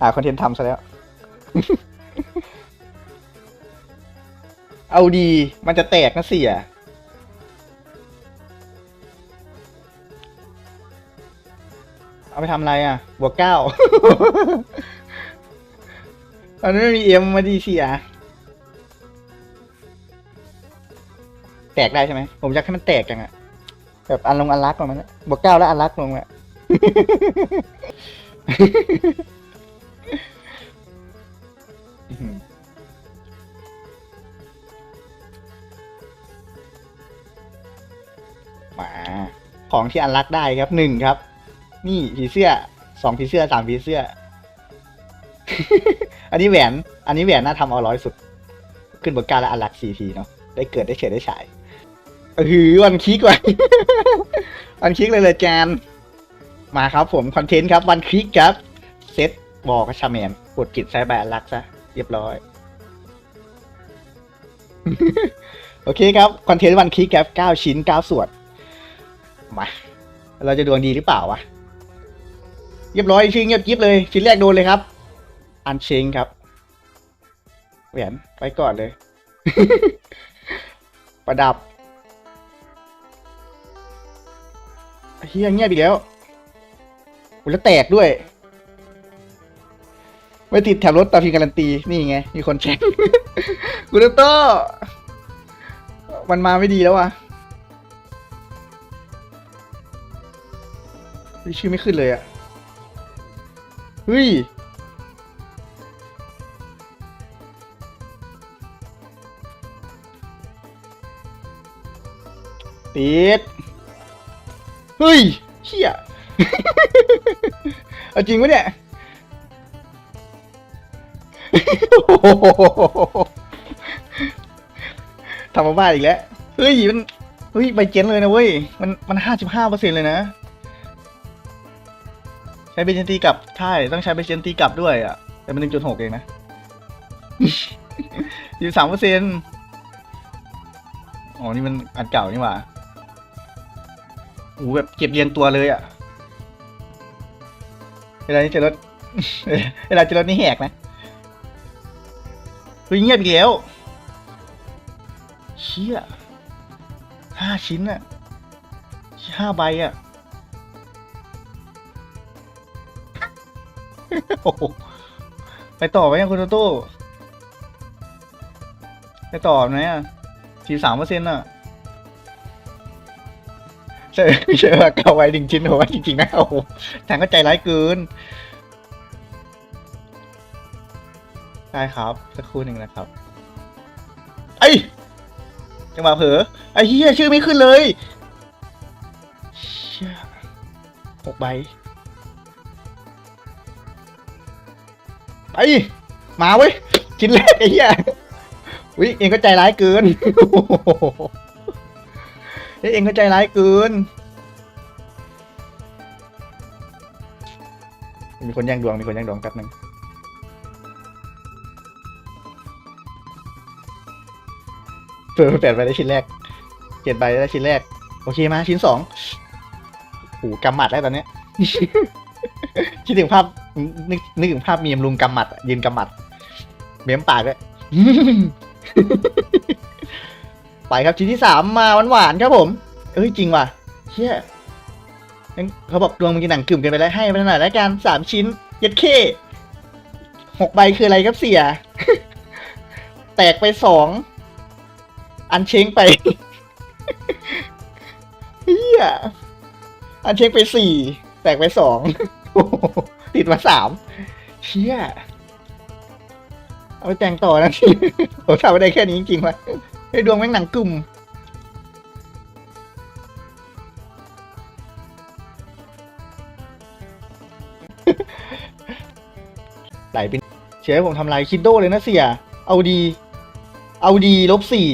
หาคอนเทนต์ทำซะแล้ว เอาดี มันจะแตกนะเสีย เอาไปทำอะไรอะ บวกเก้าตอนนี้ไม่มีเอ็มมาดีเสีย แตกได้ใช่ไหม ผมอยากให้มันแตกจังอะแบบอันลงอันลักลงมันบวกเก้าแล้วอันลักลงอะ มา ของที่อันลักได้ครับหนึ่งครับ นี่ผีเสื้อสองผีเสื้อสามผีเสื้อ อันนี้แหวน อันนี้แหวนน่าทำเอาร้อยสุด ขึ้นบนกล้าและอันลักสี่ทีเนาะได้เกิดได้เฉยได้ฉายเออวันคิกว่ะวันคิกเลยเลยจาน มาครับผมคอนเทนต์ครับวันคลิกครับ เซตบอกชาแมนกดกิจใช้ใบอันลักซะเรียบร้อย โอเคครับ คอนเทนต์วันคลิกครับเก้าชิ้นเก้าส่วน มา เราจะดวงดีหรือเปล่าวะ เรียบร้อยชิ้นเงียบกิบเลย ชิ้นแรกโดนเลยครับ อันเชงครับ แหวนไปก่อนเลย ประดับเฮียเงียบอีกแล้ว อุยแล้วแตกด้วย ไม่ติดแถบรถตามพิมพ์การันตี นี่ไง มีคนแช็คกูโตโต้มันมาไม่ดีแล้ววะเฮ้ยชื่อไม่ขึ้นเลยอะเฮ้ย ติด เฮ้ยเชี่ย เอาจริงปะเนี่ยโอ้โหทำมาบ้าอีกแล้ว เฮ้ยมัน เฮ้ยใบเจนเลยนะเว้ย มันมันห้าสิบห้าเปอร์เซ็นเลยนะ ใช้เบนเจนตีกลับ ใช่ ต้องใช้เบนเจนตีกลับด้วยอะ แต่มันหนึ่งจุดหกเองนะยี่สามเปอร์เซ็นอ๋อ นี่มันอันเก่านี่หว่าโอ้โหแบบเก็บเรียนตัวเลยอะ เวลานี้เจะรถ เวลาเจะรถนี่แหกนะเฮ้ยเงียบอีกแล้วเชี่ยห้าชิ้นอะห้าใบอะโอ้โหไปต่อไหมอะคุณโตโต้ไปต่อไหมอะสี่สามเปอร์เซ็นต์อะ เชื่อเชื่อว่าเกาไว้จริงๆโหจริงๆนะโอ้โหทางก็ใจร้ายเกิน ได้ครับ สักครู่หนึ่งนะครับ ไอจังหวะเผลอไอ้เฮียชื่อไม่ขึ้นเลยเชี่ยหกใบไปมาเว้ยชิ้นแรกไอ้เหี้ยวิเองก็ใจร้ายเกิน เฮ้ยเองก็ใจร้ายเกิน มีคนแย่งดวง มีคนแย่งดวงแป๊บนึงเปิดแปดใบได้ชิ้นแรกเจ็ดใบได้ชิ้นแรก โอเคมาชิ้นสองโอ้กำหมัดแล้วตอนเนี้ยคิดถึงภาพนึกนึกถึงภาพมีมลุงกำหมัดยืนกำหมัดเม้มปากด้วย ไปครับชิ้นที่สามมาหวานๆครับผมเอ้ยจริงว่ะเชี่ยงั้นเขาบอกดวงมึงจะหนังกึ่มกันไปแล้วให้ไปหน่อยแล้วกันสามชิ้นเย็ดเคหกใบคืออะไรครับเสีย แตกไปสองอันเช้งไปเฮียอันเช้งไปสี่แตกไปสองติดมาสามเชี่ยเอาไปแต่งต่อนะทีผมทำไม่ได้แค่นี้จริงๆวะ ให้ดวงแม่งหนังกลุ่ม ไหลเป็นเชื่อให้ผมทำลายคิดโดเลยนะเสีย เอาดี เอาดีลบสี่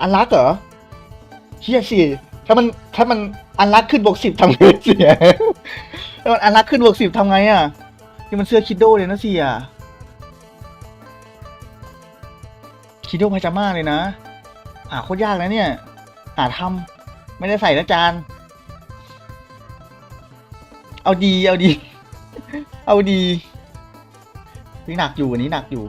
อันรักเหรอเชี่ยสิถ้ามันถ้ามันอันรักขึ้นบวกสิบทำไงเสีย ถ้ามันอันรักขึ้นบวกสิบทำไงอะนี่มันเสื้อคิดโดเลยนะเสียคิดโดพาจาม่าเลยนะ หาโคตรยากนะเนี่ย หาทำไม่ได้ใส่นะจาน เอาดี เอาดี เอาดีนี่หนักอยู่อันนี้หนักอยู่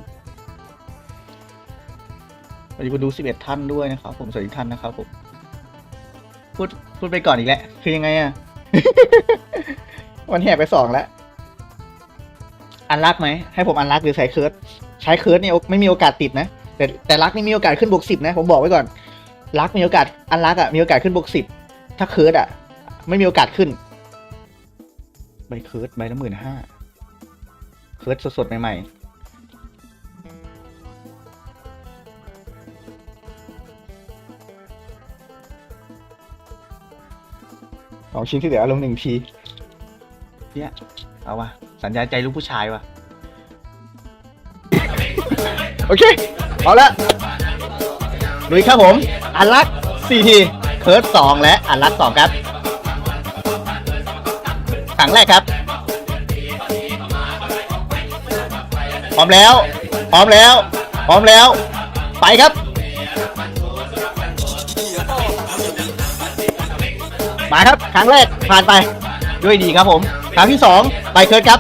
สวัสดีคุณดูสิบเอ็ดท่านด้วยนะครับผมสวัสดีท่านนะครับผมพูดพูดไปก่อนอีกแล้วคือยังไงอะวันแห่ไปสองแล้ว อันรักไหม ให้ผมอันรักหรือใช้เคิร์ดใช้เคิร์ดเนี่ยไม่มีโอกาสติดนะ แต่แต่รักนี่มีโอกาสขึ้นบวกสิบนะ ผมบอกไว้ก่อนรักมีโอกาสอันรักอะมีโอกาสขึ้นบวกสิบถ้าเคิร์ดอะไม่มีโอกาสขึ้นใบเคิร์ดใบละหมื่นห้าเคิร์ดสดๆใหม่ๆสองชิ้นที่เหลือลงหนึ่งที เนี่ย เอาวะ สัญญาใจลูกผู้ชายวะโอเค เอาละลุยครับผม อันลักสี่ทีเคิร์ดสองและอันลักสองครับครั้งแรกครับ พร้อมแล้ว พร้อมแล้ว พร้อมแล้ว ไปครับ มาครับครั้งแรกผ่านไปด้วยดีครับผมครั้งที่สองไปเคิร์ดครับ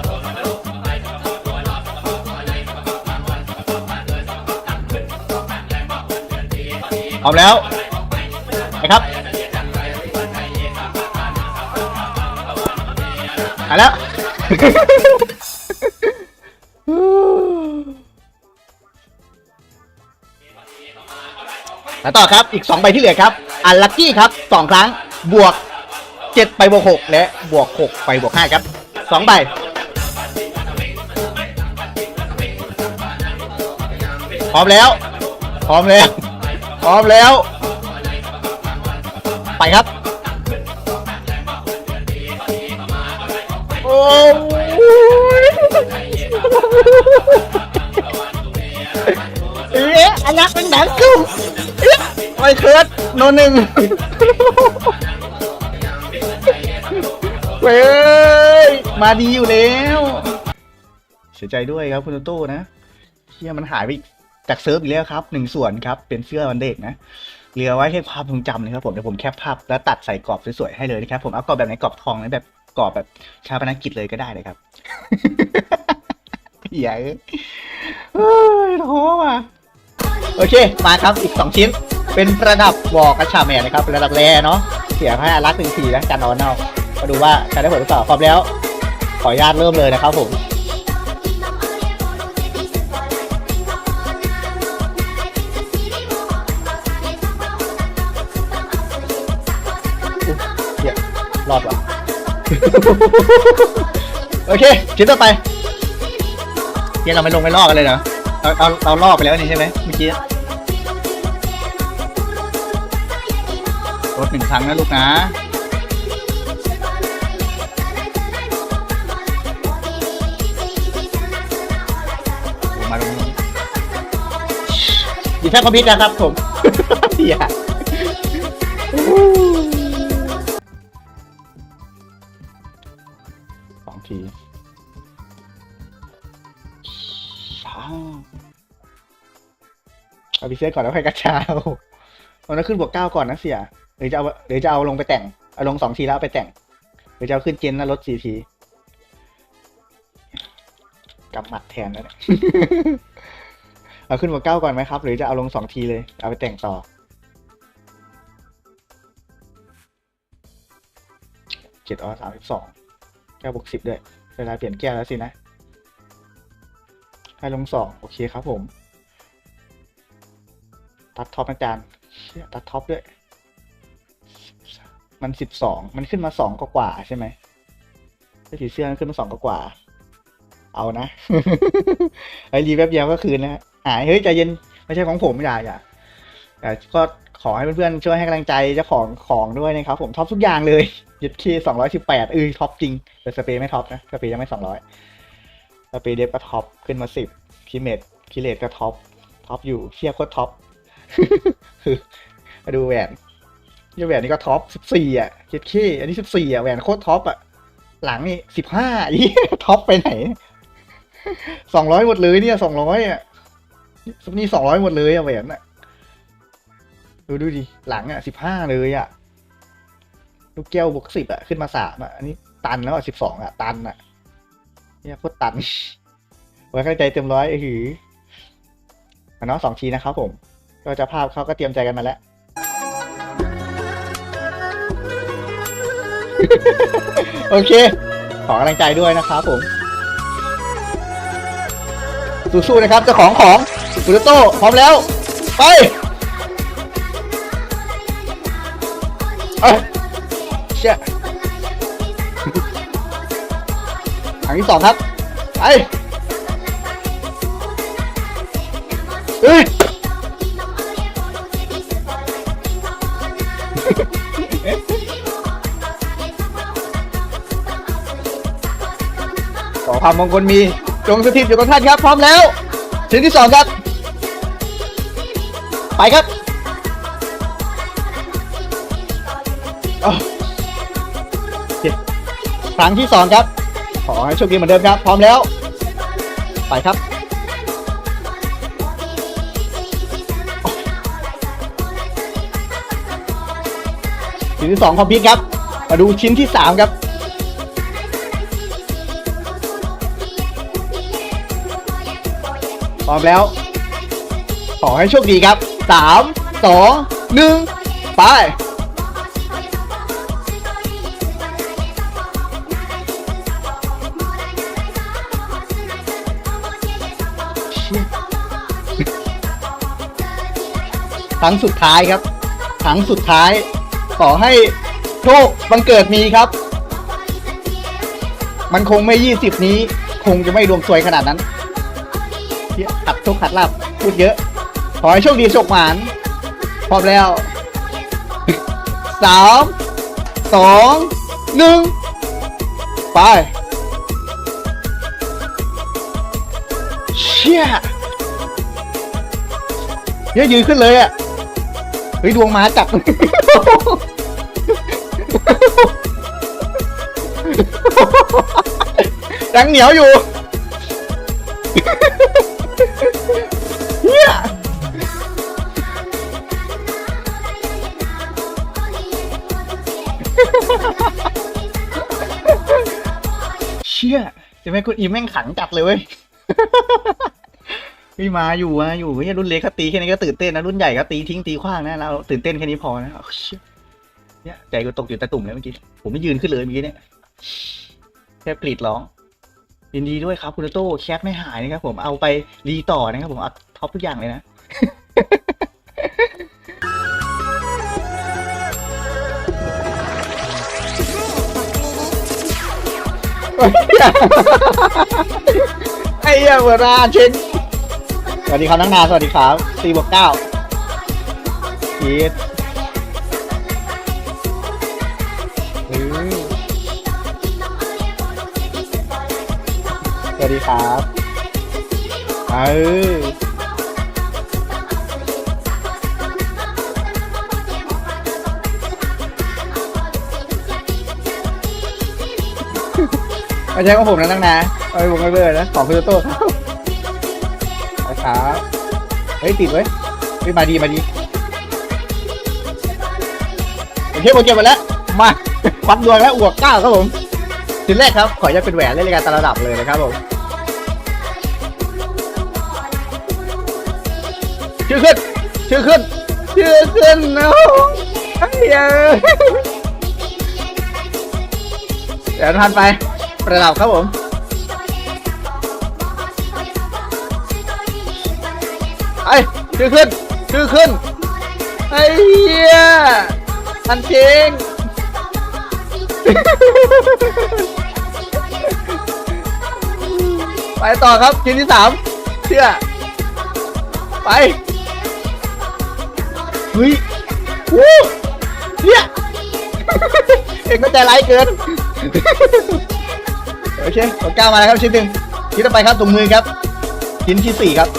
พร้อมแล้วไปครับมาแล้วแล้วต่อครับอีก 2 ใบที่เหลือครับ อันลัคกี้ครับ 2 ครั้งบวก 7 ไปบวก 6 และบวก 6 ไปบวก 5 ครับ 2 ใบพร้อมแล้ว พร้อมแล้ว พร้อมแล้ว ไปครับ โอ้ยเอ๊ะอันนั้นเป็นหนังกึ่มเอ๊ะไม่เคิร์ดโนหนึ่งเว้ย มาดีอยู่แล้ว เสียใจด้วยครับคุณโตโต้นะเชี่ยมันหายไป จากเซิร์ฟอีกแล้วครับหนึ่งส่วนครับเป็นเสื้อวันเด็กนะเหลือไว้ให้ความทรงจำนะครับผมเดี๋ยวผมแคปภาพแล้วตัดใส่กรอบสวยๆให้เลยนะครับผมเอากรอบแบบไหนกรอบทองหรือแบบกรอบแบบชาปนกิจเลยก็ได้เลยครับเหี้ยเอ้ยท้อว่ะโอเค มาครับอีกสองชิ้น เป็นระดับวอกระชาแมนนะครับระดับแรเนาะเสียให้อารักหนึ่งทีนะการนอนเอามาดูว่าจะได้ผลหรือเปล่าพร้อมแล้ว ขออนุญาตเริ่มเลยนะครับผม รอดว่ะโอเคชิ้นต่อไปเดี๋ยวเราไม่ลงไม่ลอกกันเลยเหรอเราเราเราลอกไปแล้วนี่ใช่ไหมเมื่อกี้ลดหนึ่งครั้งนะลูกนะลงมาตรงนี้ดีแค่คอมพิวเตอร์ครับผมอย่า เอาพิเศษก่อนแล้วค่อยกระชาเอานั้นขึ้นบวกเก้าก่อนนะเสียหรือจะเอาหรือจะเอาลงไปแต่ง เอาลงสองทีแล้วไปแต่ง หรือจะเอาขึ้นเจนแล้วลดสี่ทีกำหมัดแทนแล้วเนี่ยเอาขึ้นบวกเก้าก่อนไหมครับ หรือจะเอาลงสองทีเลย เอาไปแต่งต่อเจ็ดออสามสิบสองแก้วบวกสิบด้วยเวลาเปลี่ยนแก้วแล้วสินะให้ลงสองโอเคครับผม ตัดท็อปอาจารย์เชี่ยตัดท็อปด้วย มันสิบสองมันขึ้นมาสองกว่าใช่ไหมไอ้ผีเสื้อมันขึ้นมาสองกว่า เอานะไอ้รีแวบเดียวก็คืนนะหายเฮ้ยใจเย็นไม่ใช่ของผมอย่าอย่าแต่ก็ขอให้เพื่อนๆช่วยให้กำลังใจเจ้าของของด้วยนะครับ ผมท็อปทุกอย่างเลยยึดคีสองร้อยสิบแปดเออท็อปจริงแต่สเปรย์ไม่ท็อปนะสเปรย์ยังไม่สองร้อยสเปรย์เดฟก็ท็อปขึ้นมาสิบคิเมตคิเลตก็ท็อปท็อปอยู่เชียโคตรท็อป มาดูแหวนยี่แหวนนี่ก็ท็อปสิบสี่อะเจ็ดคีอันนี้สิบสี่อะแหวนโคตรท็อปอะ หลังนี่สิบห้าอีท็อปไปไหนสองร้อยหมดเลยเนี่ยสองร้อยอะนี่สองร้อยหมดเลยอะแหวนอะ ดูดูดิหลังอะสิบห้าเลยอะลูกแก้วบวกสิบอะขึ้นมาสามอะอันนี้ตันแล้วอะสิบสองอะตันอะเนี่ยโคตรตันไว้ข้าใจเต็มร้อยไอ้หือมาเนาะสองทีนะครับผม ก็จะภาพเขาก็เตรียมใจกันมาแล้ว โอเค ขอกำลังใจด้วยนะครับผม สู้ๆนะครับเจ้าของของฟูโตโต้พร้อมแล้ว ไปเอ้ยเชี่ยครั้งที่สองครับ ไปเฮ้ย ความมงคลมีจงสถิตอยู่กับท่านครับ พร้อมแล้วชิ้นที่สองครับ ไปครับอ้าวโอเคครั้งที่สองครับ ขอให้โชคดีเหมือนเดิมครับ พร้อมแล้ว ไปครับชิ้นที่สองคอมพิวครับ มาดูชิ้นที่สามครับ พร้อมแล้ว ขอให้โชคดีครับสามสองหนึ่งไป ครั้งสุดท้ายครับ ครั้งสุดท้าย ขอให้โชคบังเกิดมีครับ มันคงไม่ยี่สิบนี้ คงจะไม่ดวงสวยขนาดนั้น เหี้ยขัดโชคขัดลาบพูดเยอะ ขอให้โชคดีโชคหมานพร้อมแล้วสามสองหนึ่งไปเชี่ยเยอะยืนขึ้นเลยอะเฮ้ยดวงมาจับยังเหนียวอยู่ จะไม่คุณอีแม่งขังจัดเลยเว้ยพี่มาอยู่มาอยู่เฮ้ยรุ่นเล็กเขาตีแค่นี้ก็ตื่นเต้นนะรุ่นใหญ่ก็ตีทิ้งตีขว้างนะเราตื่นเต้นแค่นี้พอนะเอาเชี่ยเนี่ยใจกูตกอยู่ตะตุ่มแล้วเมื่อกี้ผมไม่ยืนขึ้นเลยเมื่อกี้เนี่ยแค่กรีดร้องยินดีด้วยครับคุณโต้แคทไม่หายนะครับผมเอาไปรีต่อนะครับผมเอาท็อปทุกอย่างเลยนะ ไอ้เหี้ยเวลาเช็คสวัสดีครับนักนาสวัสดีครับสี่บวกเก้าพีทสวัสดีครับเออ ไม่ใช่ของผมนะนักนาเอาไปวงไว้เบอร์นะของคุณโต้ไปครับเฮ้ยติดไว้ยเฮ้ยมาดีมาดีโอเคโอเคหมดแล้วมาวัดดวงแล้วอวกก้าครับผมชิ้นแรกครับ ขออนุญาตเป็นแหวนเล่นรายการตาระดับเลยนะครับผมชื่อขึ้นชื่อขึ้นชื่อขึ้นนะไอ้เหี้ยเดี๋ยวทันไป ประดับครับผม ไอ้ชื่อขึ้นชื่อขึ้น ไอ้เหี้ยทันจริงไปต่อครับชิ้นที่สามเชื่อ ไป เฮ้ยวู้เนี่ยเองก็ใจร้ายเกิน โอเคผมก้าวมาแล้วครับชิ้นหนึ่งชิ้นต่อไปครับถุงมือครับชิ้นที่สี่ครับ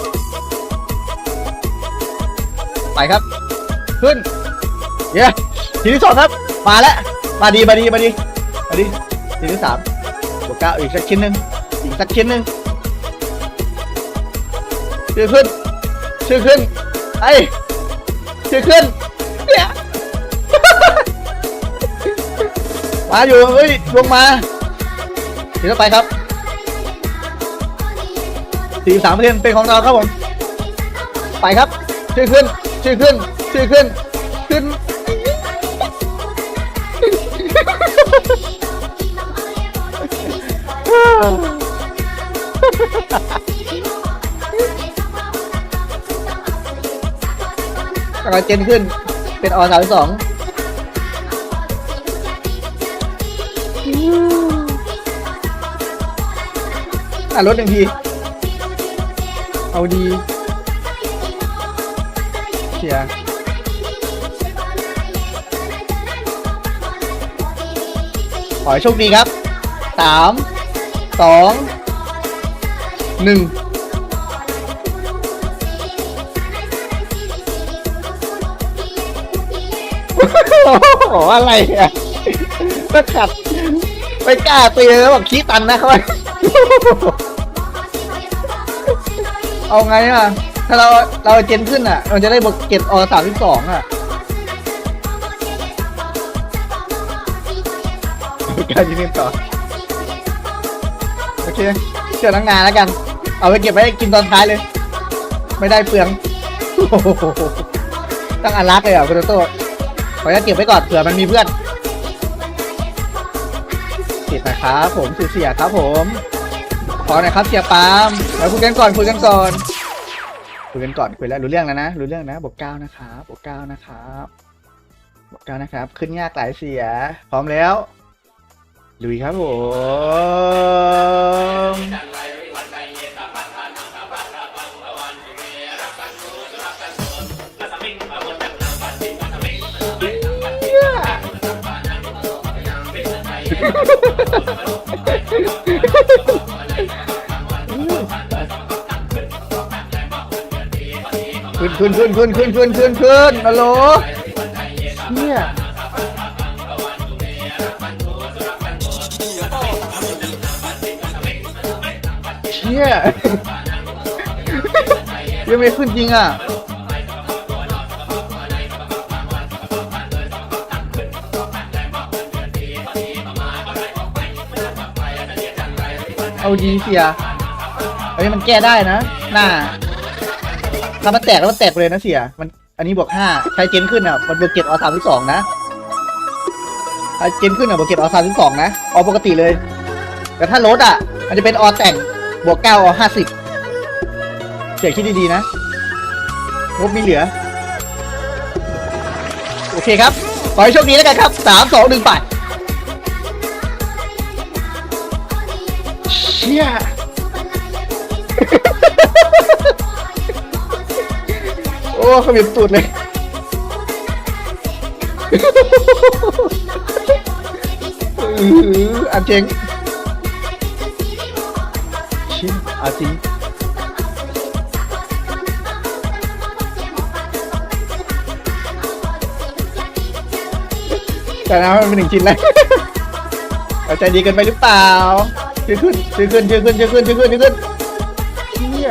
ไปครับ ขึ้นเย้ชิ้นที่สองครับ มาแล้วมาดีมาดีมาดีมาดีชิ้นที่สามบวกเก้าอีกสักชิ้นหนึ่งอีกสักชิ้นหนึ่งชื่อขึ้น ชื่อขึ้นไอ้ชื่อขึ้นเนี่ยมาอยู่เฮ้ยลงมา ทีต่อไปครับสี่สามเปอร์เซ็นต์เป็นของเราครับผม ไปครับชื่อขึ้นชื่อขึ้นชื่อขึ้น ขึ้นกำลังเจนขึ้น เป็นออสามสอง อะลดหนึ่งที เอาดีเชียขอให้โชคดีครับสามสองหนึ่งโอ้โหอะไรอะก็ขัดไม่กล้าตีเลยแล้วบอกขี้ตันนะเขา เอาไงอะ ถ้าเราเราเจนขึ้นอะ เราจะได้บทเก็บอสามที่สองอะ การยืนต่อ โอเคเชื่อนังงานแล้วกัน เอาไปเก็บไว้กินตอนท้ายเลย ไม่ได้เปลืองโอ้โหตั้งอันรักเลยอะคุณโตโต้ขอจะเก็บไว้ก่อนเผื่อมันมีเพื่อนติดนะครับผมเสียๆครับผม ขอหน่อยครับเสียปาล์มเราคุยกันก่อนคุยกันก่อนคุยกันก่อนคุยแล้วรู้เรื่องแล้วนะรู้เรื่องนะบวกเก้านะครับบวกเก้านะครับบวกเก้านะครับ ขึ้นยากหลายเสีย พร้อมแล้วลุยครับผมขึ้ ขึ้นขึ้นขึ้นขึ้นขึ้นขึ้นขึ้นฮัลโหลเนี่ยเชี่ยยังไม่ขึ้นจริงอะเอาดีเสียอันนี้มันแก้ได้นะหน้า ถ้ามันแตกแล้วมันแตกไปเลยนะเสีย มัน อันนี้บวกห้าใช้เจนขึ้นอะ มันบวกเก็บเอาสามที่สองนะถ้าเจนขึ้นอะบวกเก็บเอาสามที่สองนะ เอาปกติเลย แต่ถ้าลดอะ มันจะเป็นออแต่ง บวกเก้าเอาห้าสิบเสียคิดดีๆนะงบมีเหลือ โอเคครับ ขอให้โชคดีแล้วกันครับสามสองหนึ่งไปเชี่ยโอ้ขมิบตูดเลย อื้อหืออันเจงชิ้นอาจริงแต่นะมันเป็นหนึ่งชิ้นแล้วเอาใจดีเกินไปหรือเปล่าชื่อขึ้นชื่อขึ้นชื่อขึ้นชื่อขึ้นชื่อขึ้นชื่อขึ้นเชี่ย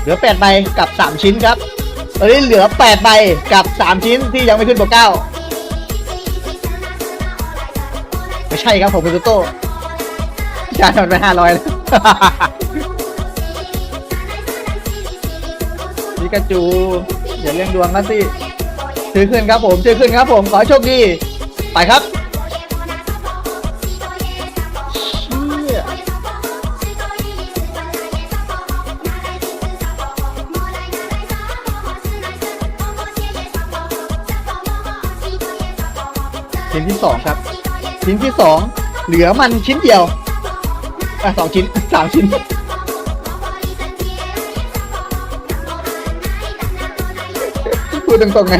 เหลือแปดใบกับสามชิ้นครับ ตอนนี้เหลือแปดใบกับสามชิ้นที่ยังไม่ขึ้นบวกเก้าไม่ใช่ครับผมเป็นโต้จานมันไปห้าร้อยแล้วพิกาจูอย่าเล่นดวงนะสิชื่อขึ้นครับผมชื่อขึ้นครับผมขอโชคดี ไปครับ ชิ้นที่สองครับ ชิ้นที่สองเหลือมันชิ้นเดียวอะสองชิ้นสามชิ้นพูดตรงๆไง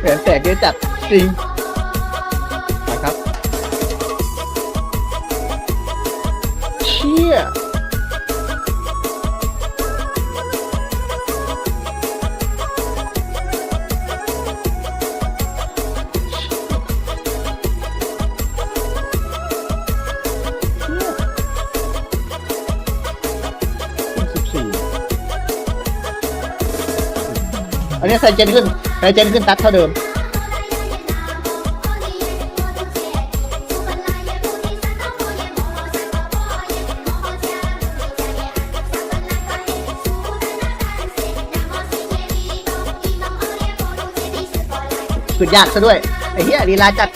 แผนแตกเยอะจัดจริง นี้ไซเจนขึ้นใส่เจนขึ้นตัดเท่าเดิมขึ้ยากซะด้วย ไอ้เหี้ยลีลาจัด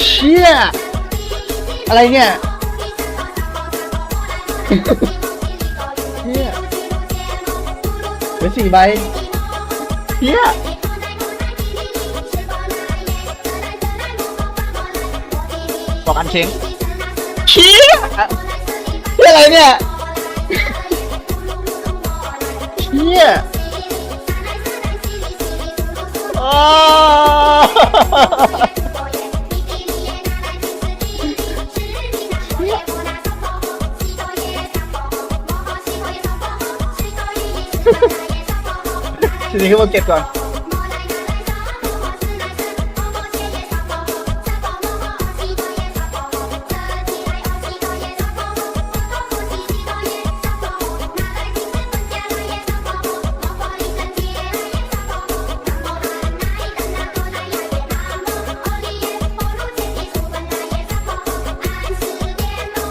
เชี่ย อะไรเนี่ยเชี่ยเป็นสี่ใบเชี่ยบอกอันเชงเชี่ยเชี่ยอะไรเนี่ยเชี่ยอ๋อ ทีนี้ขึ้นมาเก็บก่อน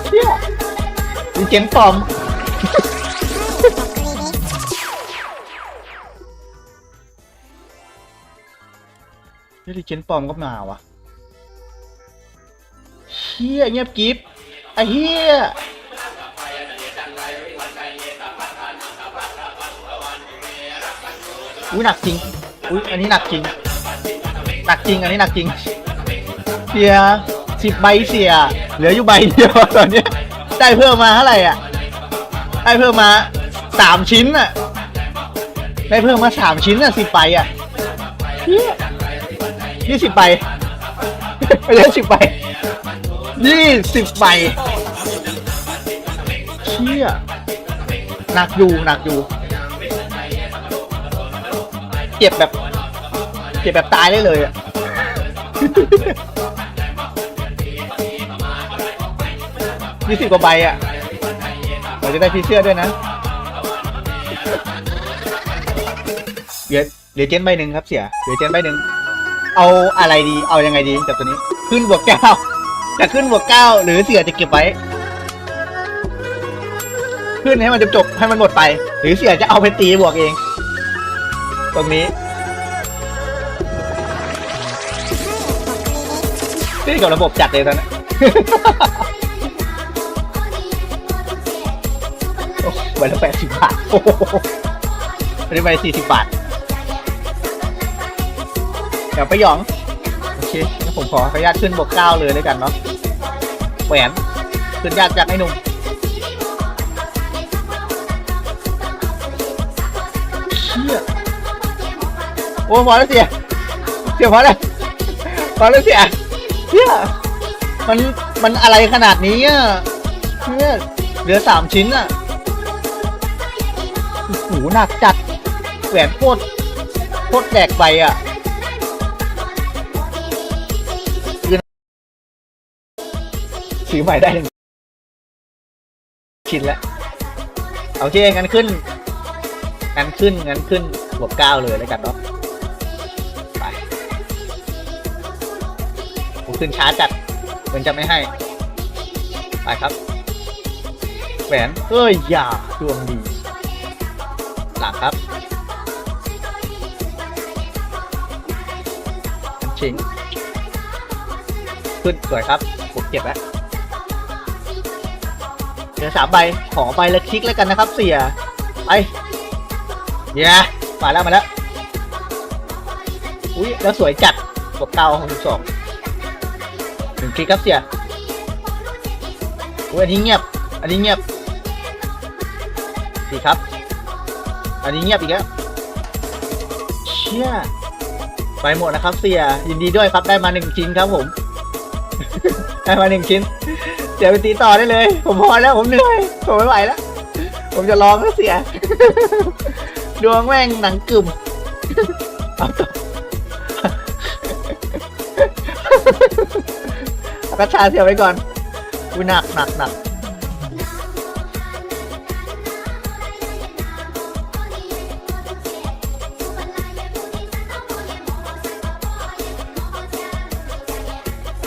เชี่ยมีเจนปลอม เฮ้ยดิเจนปลอมก็มาวะเชี่ยเงียบกิฟไอ้เฮียอุ้ยหนักจริง อุ้ยอันนี้หนักจริง หนักจริง อันนี้หนักจริง เสียสิบใบเสีย เหลืออยู่ใบเดียวตอนเนี้ยได้เพิ่มมาเท่าไหร่อะ ได้เพิ่มมาสามชิ้นอะ ได้เพิ่มมาสามชิ้นอะสิบใบอะเหี้ ยี่สิบใบไม่ใช่สิบใบยี่สิบใบเชี่ยหนักอยู่หนักอยู่ เจ็บแบบ เจ็บแบบตายได้เลยอะยี่สิบกว่าใบอะเราจะได้พีเสื้อด้วยนะเหลือเหลือเจนใบหนึ่งครับเสียเหลือเจนใบหนึ่ง เอาอะไรดี เอายังไงดีกับตัวนี้ ขึ้นบวกเก้าจะขึ้นบวกเก้าหรือเสือจะเก็บไว้ ขึ้นให้มันจบๆให้มันหมดไป หรือเสือจะเอาไปตีบวกเอง ตรงนี้ขึ้นกับระบบจัดเลยตอนนี้โอ้ใบละแปดสิบบาทโอ้โหอันนี้ใบสี่สิบบาท เดี๋ยวไปหยอง โอเคงั้นผมขออนุญาตขึ้นบวกเก้าเลยด้วยกันเนาะ แหวน ขึ้นยากจากไอ้หนุ่มเชี่ยโอ้พอแล้วเสียเสียพอแล้วพอแล้วเสียเชี่ยมัน มันอะไรขนาดนี้อะเนี่ยเหลือสามชิ้นอะโอ้โหหนักจัดแหวนโคตรโคตรแดกไปอะ ซื้อใหม่ได้หนึ่งชิ้นแล้วโอเคงั้นขึ้นงั้นขึ้นงั้นขึ้นบวกเก้าเลยแล้วกันเนาะไปผมขึ้นช้าจัดมันจะไม่ให้ ไปครับแหวนเอ้ยอย่าดวงดี หลังครับชิงขึ้นสวยครับผมเก็บแล้ว เหลือสามใบ ขอใบละคลิกแล้วกันนะครับ เสียไปเย้มาแล้วมาแล้ว อุ้ยแล้วสวยจัดกบเก้าหกสองหนึ่งคลิกครับเสียอุ้ยอันนี้เงียบ อันนี้เงียบดีครับ อันนี้เงียบอีกแล้ว เชี่ยไปหมดนะครับเสียยินดีด้วยครับได้มาหนึ่งชิ้นครับผม ได้มาหนึ่งชิ้น เดี๋ยวไปตีต่อได้เลย ผมพอแล้วผมเหนื่อยผมไม่ไหวแล้ว ผมจะร้องก็เสีย ดวงแม่งหนังกึ่มเอาต่อเอากระชาเสียไปก่อนกูหนักหนักหนัก